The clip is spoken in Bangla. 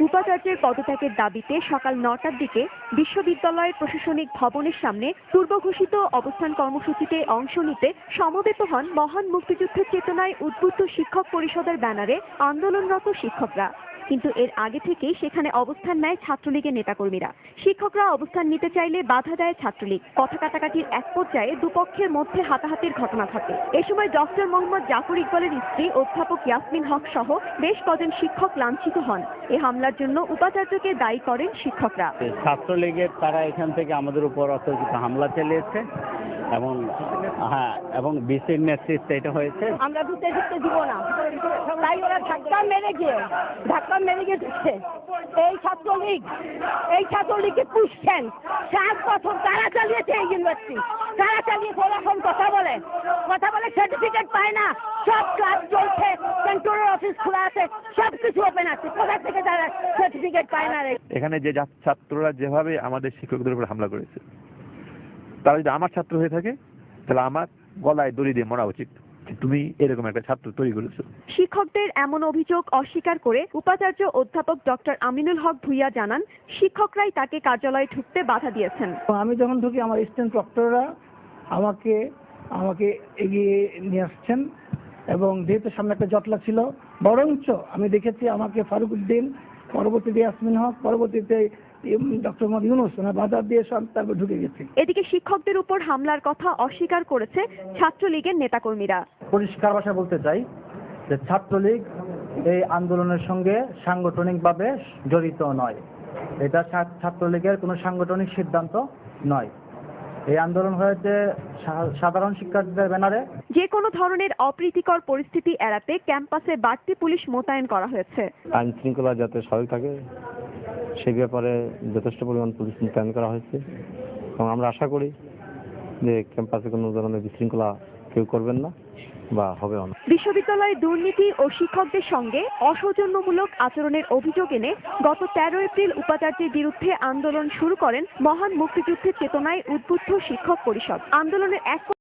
উপাচার্যের পদত্যাগের দাবিতে সকাল নটার দিকে বিশ্ববিদ্যালয়ের প্রশাসনিক ভবনের সামনে পূর্বঘোষিত অবস্থান কর্মসূচিতে অংশ নিতে সমবেত হন মহান মুক্তিযুদ্ধের চেতনায় উদ্বুদ্ধ শিক্ষক পরিষদের ব্যানারে আন্দোলনরত শিক্ষকরা। কিন্তু এর আগে থেকেই সেখানে অবস্থান নেয় ছাত্রলীগের নেতাকর্মীরা। শিক্ষকরা অবস্থান নিতে চাইলে বাধা দেয় ছাত্রলীগ। কথা কাটাকাটির এক পর্যায়ে দুপক্ষের মধ্যে হাতাহাতির ঘটনা ঘটে। এ সময় ডক্টর মোহাম্মদ জাফর ইকবালের স্ত্রী অধ্যাপক ইয়াসমিন হক সহ বেশ কজন শিক্ষক লাঞ্ছিত হন। এ হামলার জন্য উপাচার্যকে দায়ী করেন শিক্ষকরা। ছাত্রলীগের তারা এখান থেকে আমাদের উপর অতর্কিত হামলা চালিয়েছে এবং হ্যাঁ এবং বিসির নেতৃত্বে এটা হয়েছে। আমরা ঢুকতে ঢুকতে দিব না। তাই ওরা ধাক্কা মেরে গিয়ে ধাক্কা মেরে গিয়ে ঢুকছে এই ছাত্রলীগ, এই ছাত্রলীগকে পুষছেন সাত বছর তারা চালিয়েছে এই ইউনিভার্সিটি তারা চালিয়েছে কথা বলে। কথা বলে সার্টিফিকেট পায় না। সব ক্লাস চলছে কন্ট্রোলের অফিস খোলা আছে সব কিছু ওপেন আছে। কোথা থেকে তারা সার্টিফিকেট পায় না এখানে যে ছাত্ররা যেভাবে আমাদের শিক্ষকদের উপর হামলা করেছে, তারা যদি আমার ছাত্র হয়ে থাকে, তাহলে আমার গলায় দড়ি দিয়ে মরা উচিত। তুমি এরকম একটা ছাত্র তৈরি করেছ। শিক্ষকদের এমন অভিযোগ অস্বীকার করে উপাচার্য অধ্যাপক ডক্টর আমিনুল হক ভুইয়া জানান শিক্ষকরাই তাকে কার্যালয়ে ঢুকতে বাধা দিয়েছেন। তো আমি যখন ঢুকি আমার স্টুডেন্ট প্রক্টররা আমাকে আমাকে এগিয়ে নিয়ে আসছেন এবং যেহেতু সামনে একটা জটলা ছিল বরঞ্চ আমি দেখেছি আমাকে ফারুক উদ্দিন পরবর্তীতে ইয়াসমিন হক পরবর্তীতে ডক্টর মোহাম্মদ ইউনুস ওনার বাধা দিয়ে সব তারপর ঢুকে গেছি। এদিকে শিক্ষকদের উপর হামলার কথা অস্বীকার করেছে ছাত্রলীগের নেতাকর্মীরা। পরিষ্কার ভাষায় বলতে চাই যে ছাত্রলীগ এই আন্দোলনের সঙ্গে সাংগঠনিকভাবে জড়িত নয়। এটা ছাত্রলীগের কোনো সাংগঠনিক সিদ্ধান্ত নয়। এই আন্দোলন হয়েছে সাধারণ শিক্ষার্থীদের ব্যানারে। যে কোনো ধরনের অপ্রীতিকর পরিস্থিতি এড়াতে ক্যাম্পাসে বাড়তি পুলিশ মোতায়েন করা হয়েছে। আইন শৃঙ্খলা যাতে থাকে সেই ব্যাপারে যথেষ্ট পরিমাণ পুলিশ মোতায়েন করা হয়েছে। এবং আমরা আশা করি যে ক্যাম্পাসে কোনো ধরনের বিশৃঙ্খলা কেউ করবেন না বা হবেও না। বিশ্ববিদ্যালয়ে দুর্নীতি ও শিক্ষকদের সঙ্গে অসৌজন্যমূলক আচরণের অভিযোগ এনে গত তেরো এপ্রিল উপাচার্যের বিরুদ্ধে আন্দোলন শুরু করেন মহান মুক্তিযুদ্ধের চেতনায় উদ্বুদ্ধ শিক্ষক পরিষদ। আন্দোলনের এক